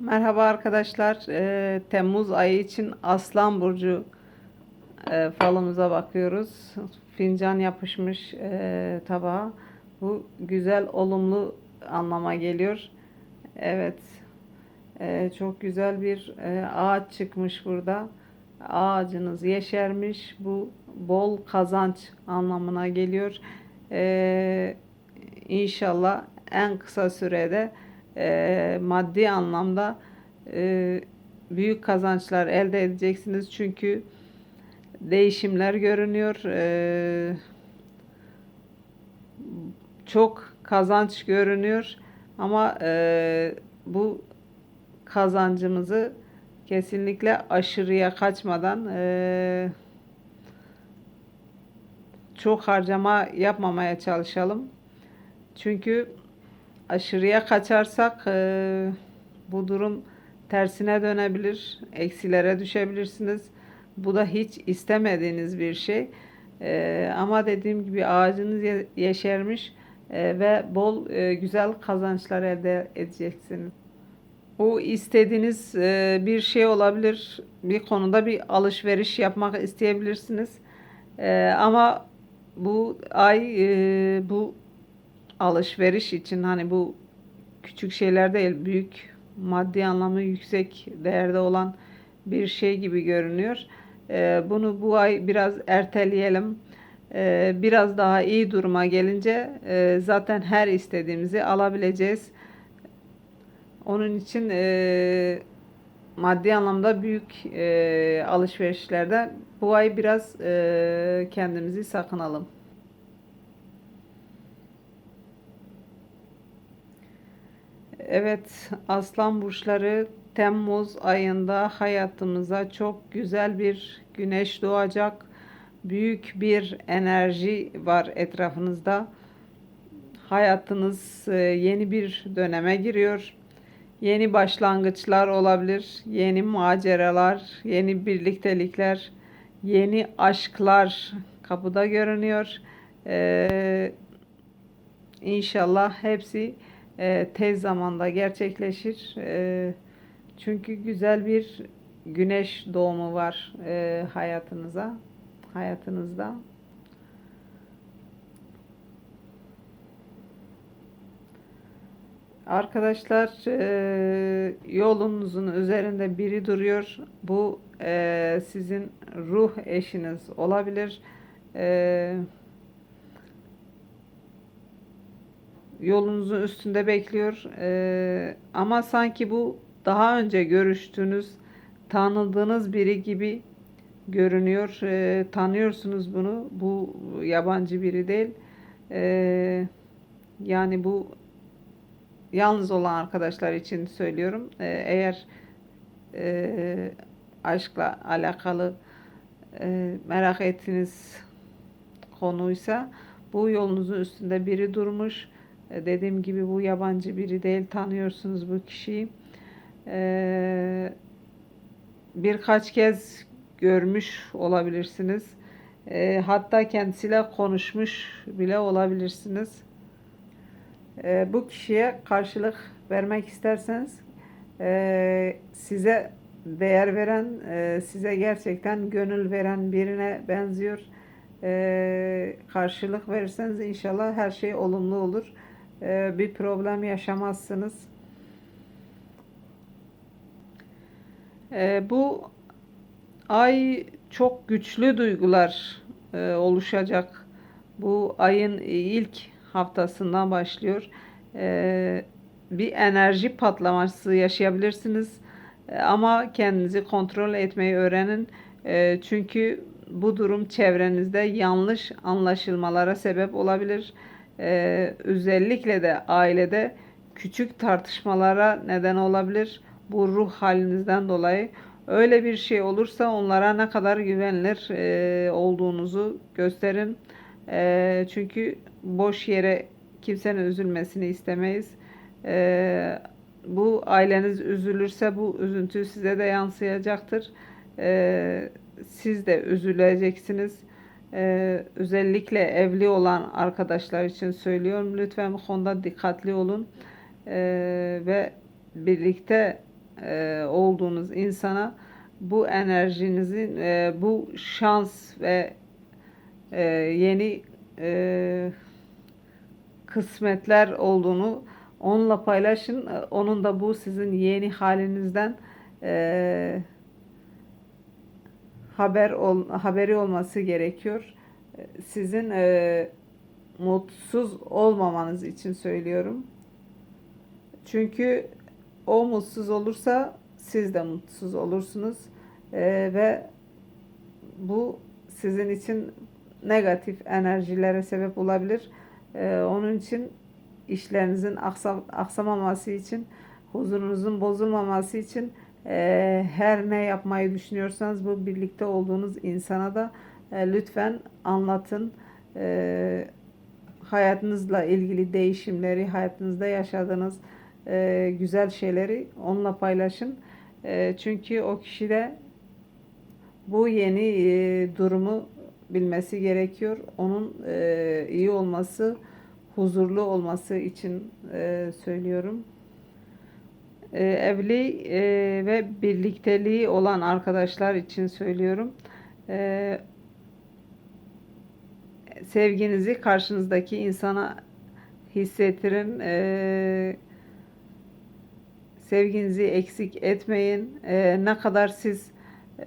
Merhaba arkadaşlar. Ee, Temmuz ayı için Aslan Burcu e, falımıza bakıyoruz. Fincan yapışmış e, tabağa. Bu güzel, olumlu anlama geliyor. Evet. E, çok güzel bir e, ağaç çıkmış burada. Ağacınız yeşermiş. Bu bol kazanç anlamına geliyor. E, İnşallah en kısa sürede e, maddi anlamda e, büyük kazançlar elde edeceksiniz. Çünkü değişimler görünüyor. E, çok kazanç görünüyor. Ama e, bu kazancımızı kesinlikle aşırıya kaçmadan e, çok harcama yapmamaya çalışalım. Çünkü aşırıya kaçarsak e, bu durum tersine dönebilir, eksilere düşebilirsiniz. Bu da hiç istemediğiniz bir şey. E, ama dediğim gibi ağacınız ye- yeşermiş e, ve bol güzel kazançlar elde edeceksiniz. Bu istediğiniz bir şey olabilir. Bir konuda bir alışveriş yapmak isteyebilirsiniz. Ama bu ay bu alışveriş için hani bu küçük şeyler değil, büyük maddi anlamı yüksek değerde olan bir şey gibi görünüyor. Ee, bunu bu ay biraz erteleyelim. Ee, biraz daha iyi duruma gelince e, zaten her istediğimizi alabileceğiz. Onun için e, maddi anlamda büyük e, alışverişlerde bu ay biraz kendimizi sakınalım. Evet, Aslan burçları Temmuz ayında hayatımıza çok güzel bir güneş doğacak. Büyük bir enerji var etrafınızda. Hayatınız e, yeni bir döneme giriyor. Yeni başlangıçlar olabilir, yeni maceralar, yeni birliktelikler, yeni aşklar kapıda görünüyor. Ee, İnşallah hepsi e, tez zamanda gerçekleşir. E, çünkü güzel bir güneş doğumu var e, hayatınıza, hayatınızda. Arkadaşlar e, yolunuzun üzerinde biri duruyor. Bu e, sizin ruh eşiniz olabilir. E, yolunuzun üstünde bekliyor. Ee, ama sanki bu daha önce görüştüğünüz, tanıdığınız biri gibi görünüyor. Ee, tanıyorsunuz bunu. Bu yabancı biri değil. Ee, yani bu yalnız olan arkadaşlar için söylüyorum. Ee, eğer e, aşkla alakalı e, merak ettiğiniz konuysa bu yolunuzun üstünde biri durmuş dediğim gibi bu yabancı biri değil. Tanıyorsunuz bu kişiyi. Ee, birkaç kez görmüş olabilirsiniz. Ee, hatta kendisiyle konuşmuş bile olabilirsiniz. Ee, bu kişiye karşılık vermek isterseniz e, size değer veren, e, size gerçekten gönül veren birine benziyor. E, karşılık verirseniz inşallah her şey olumlu olur. E, bir problem yaşamazsınız. E, bu ay çok güçlü duygular e, oluşacak. Bu ayın ilk haftasından başlıyor. Bir enerji patlaması yaşayabilirsiniz. Ama kendinizi kontrol etmeyi öğrenin. Çünkü bu durum çevrenizde yanlış anlaşılmalara sebep olabilir. Ee, özellikle de ailede küçük tartışmalara neden olabilir. Bu ruh halinizden dolayı. Öyle bir şey olursa onlara ne kadar güvenilir e, olduğunuzu gösterin. E, çünkü boş yere kimsenin üzülmesini istemeyiz. E, bu aileniz üzülürse bu üzüntü size de yansıyacaktır. E, siz de üzüleceksiniz. Ee, özellikle evli olan arkadaşlar için söylüyorum. Lütfen bu konuda dikkatli olun. Ee, ve birlikte e, olduğunuz insana bu enerjinizin e, bu şans ve e, yeni e, kısmetler olduğunu onunla paylaşın. Onun da bu sizin yeni halinizden e, haber ol, haberi olması gerekiyor. Sizin e, mutsuz olmamanız için söylüyorum. Çünkü o mutsuz olursa siz de mutsuz olursunuz E, ve bu sizin için negatif enerjilere sebep olabilir. E, onun için işlerinizin aksa, aksamaması için, huzurunuzun bozulmaması için e, her ne yapmayı düşünüyorsanız bu birlikte olduğunuz insana da e, lütfen anlatın. E, hayatınızla ilgili değişimleri, hayatınızda yaşadığınız e, güzel şeyleri onunla paylaşın. E, çünkü o kişi de bu yeni e, durumu bilmesi gerekiyor. Onun iyi olması, huzurlu olması için söylüyorum. E, evli e, ve birlikteliği olan arkadaşlar için söylüyorum. E, sevginizi karşınızdaki insana hissettirin. E, sevginizi eksik etmeyin. E, ne kadar siz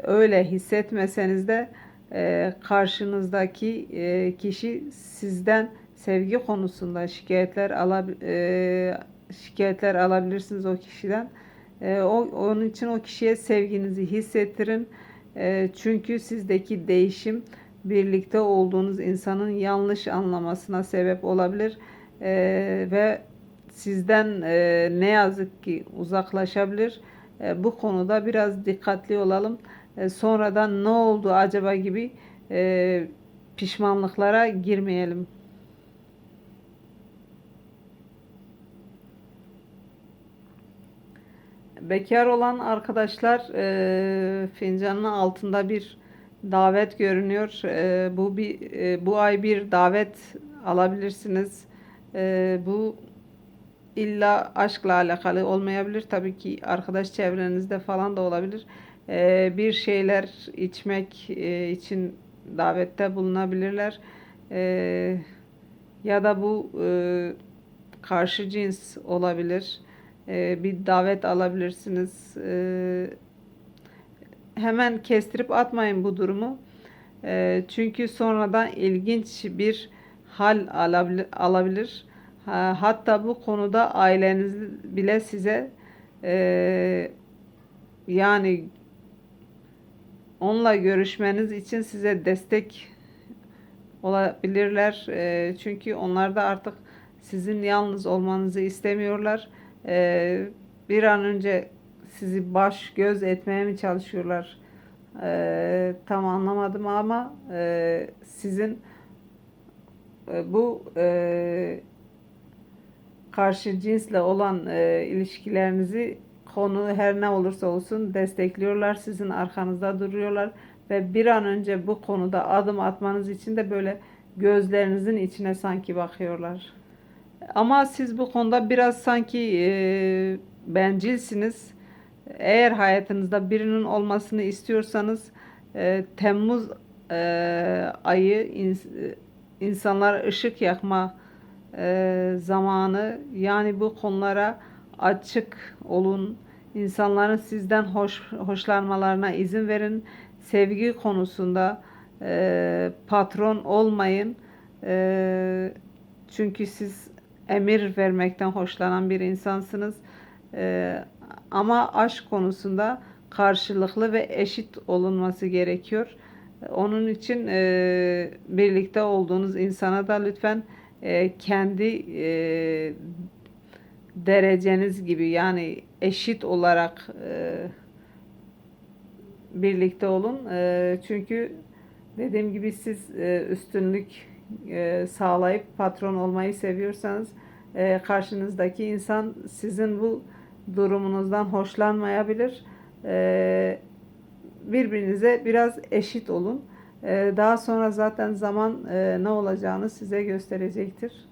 öyle hissetmeseniz de e, karşınızdaki e, kişi sizden sevgi konusunda şikayetler alab e, şikayetler alabilirsiniz o kişiden. E, o onun için o kişiye sevginizi hissettirin. E, çünkü sizdeki değişim birlikte olduğunuz insanın yanlış anlamasına sebep olabilir E, ve sizden e, ne yazık ki uzaklaşabilir. E, bu konuda biraz dikkatli olalım. E, sonradan ne oldu acaba gibi e, pişmanlıklara girmeyelim. Bekar olan arkadaşlar e, fincanın altında bir davet görünüyor. E, bu bir e, bu ay bir davet alabilirsiniz. E, bu illa aşkla alakalı olmayabilir. Tabii ki arkadaş çevrenizde falan da olabilir. E, bir şeyler içmek e, için davette bulunabilirler. E, ya da bu e, karşı cins olabilir. E, bir davet alabilirsiniz. E, hemen kestirip atmayın bu durumu. E, çünkü sonradan ilginç bir hal alabilir. alabilir. Ha, hatta bu konuda aileniz bile size e, yani onunla görüşmeniz için size destek olabilirler. E, çünkü onlar da artık sizin yalnız olmanızı istemiyorlar. E, bir an önce sizi baş göz etmeye mi çalışıyorlar? E, tam anlamadım ama e, sizin e, bu e, karşı cinsle olan e, ilişkilerinizi konu her ne olursa olsun destekliyorlar. Sizin arkanızda duruyorlar ve bir an önce bu konuda adım atmanız için de böyle gözlerinizin içine sanki bakıyorlar. Ama siz bu konuda biraz sanki e, bencilsiniz. Eğer hayatınızda birinin olmasını istiyorsanız e, Temmuz e, ayı ins insanlar ışık yakma e, zamanı. Yani bu konulara açık olun. İnsanların sizden hoş hoşlanmalarına izin verin. Sevgi konusunda e, patron olmayın. E, çünkü siz emir vermekten hoşlanan bir insansınız. E, ama aşk konusunda karşılıklı ve eşit olunması gerekiyor. Onun için e, birlikte olduğunuz insana da lütfen e, kendi e, dereceniz gibi yani eşit olarak e, birlikte olun. E, çünkü dediğim gibi siz e, üstünlük e, sağlayıp patron olmayı seviyorsanız e, karşınızdaki insan sizin bu durumunuzdan hoşlanmayabilir. E, birbirinize biraz eşit olun. Daha sonra zaten zaman ne olacağını size gösterecektir.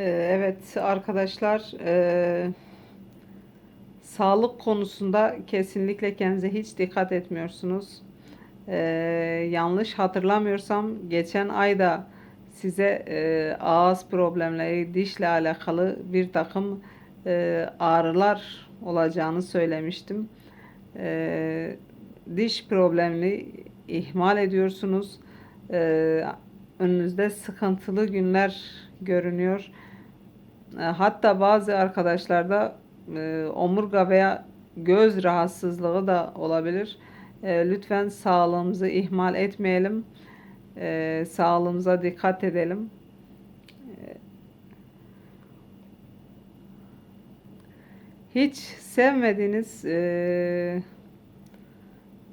Evet arkadaşlar, eee, sağlık konusunda kesinlikle kendinize hiç dikkat etmiyorsunuz. Eee, yanlış hatırlamıyorsam geçen ayda size eee, ağız problemleri, dişle alakalı bir takım eee, ağrılar olacağını söylemiştim. Eee, diş problemini ihmal ediyorsunuz. Eee, önünüzde sıkıntılı günler görünüyor. E, Hatta bazı arkadaşlarda e, omurga veya göz rahatsızlığı da olabilir. E, lütfen sağlığımızı ihmal etmeyelim. E, sağlığımıza dikkat edelim. Hiç sevmediğiniz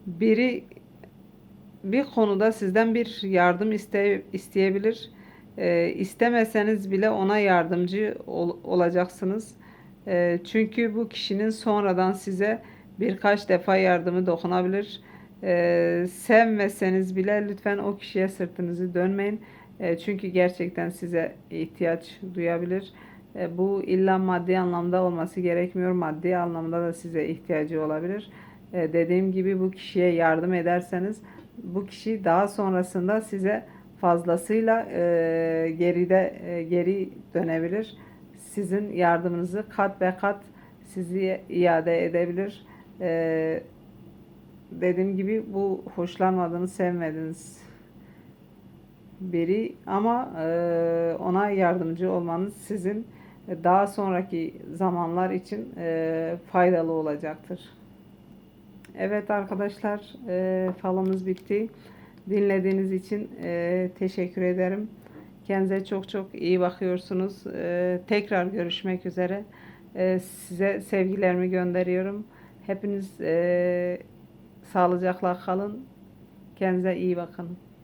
biri bir konuda sizden bir yardım iste, isteyebilir. E, istemeseniz bile ona yardımcı ol- olacaksınız. E, çünkü bu kişinin sonradan size birkaç defa yardımı dokunabilir. E, sevmeseniz bile lütfen o kişiye sırtınızı dönmeyin. E, çünkü gerçekten size ihtiyaç duyabilir. E, bu illa maddi anlamda olması gerekmiyor. Maddi anlamda da size ihtiyacı olabilir. E, dediğim gibi bu kişiye yardım ederseniz bu kişi daha sonrasında size fazlasıyla e, geride e, geri dönebilir. Sizin yardımınızı kat be kat sizi iade edebilir. E, dediğim gibi bu hoşlanmadığınız, sevmediğiniz biri ama e, ona yardımcı olmanız sizin daha sonraki zamanlar için e, faydalı olacaktır. Evet arkadaşlar, e, falımız bitti. Dinlediğiniz için e, teşekkür ederim. Kendinize çok çok iyi bakıyorsunuz. E, tekrar görüşmek üzere. E, size sevgilerimi gönderiyorum. Hepiniz e, sağlıcakla kalın. Kendinize iyi bakın.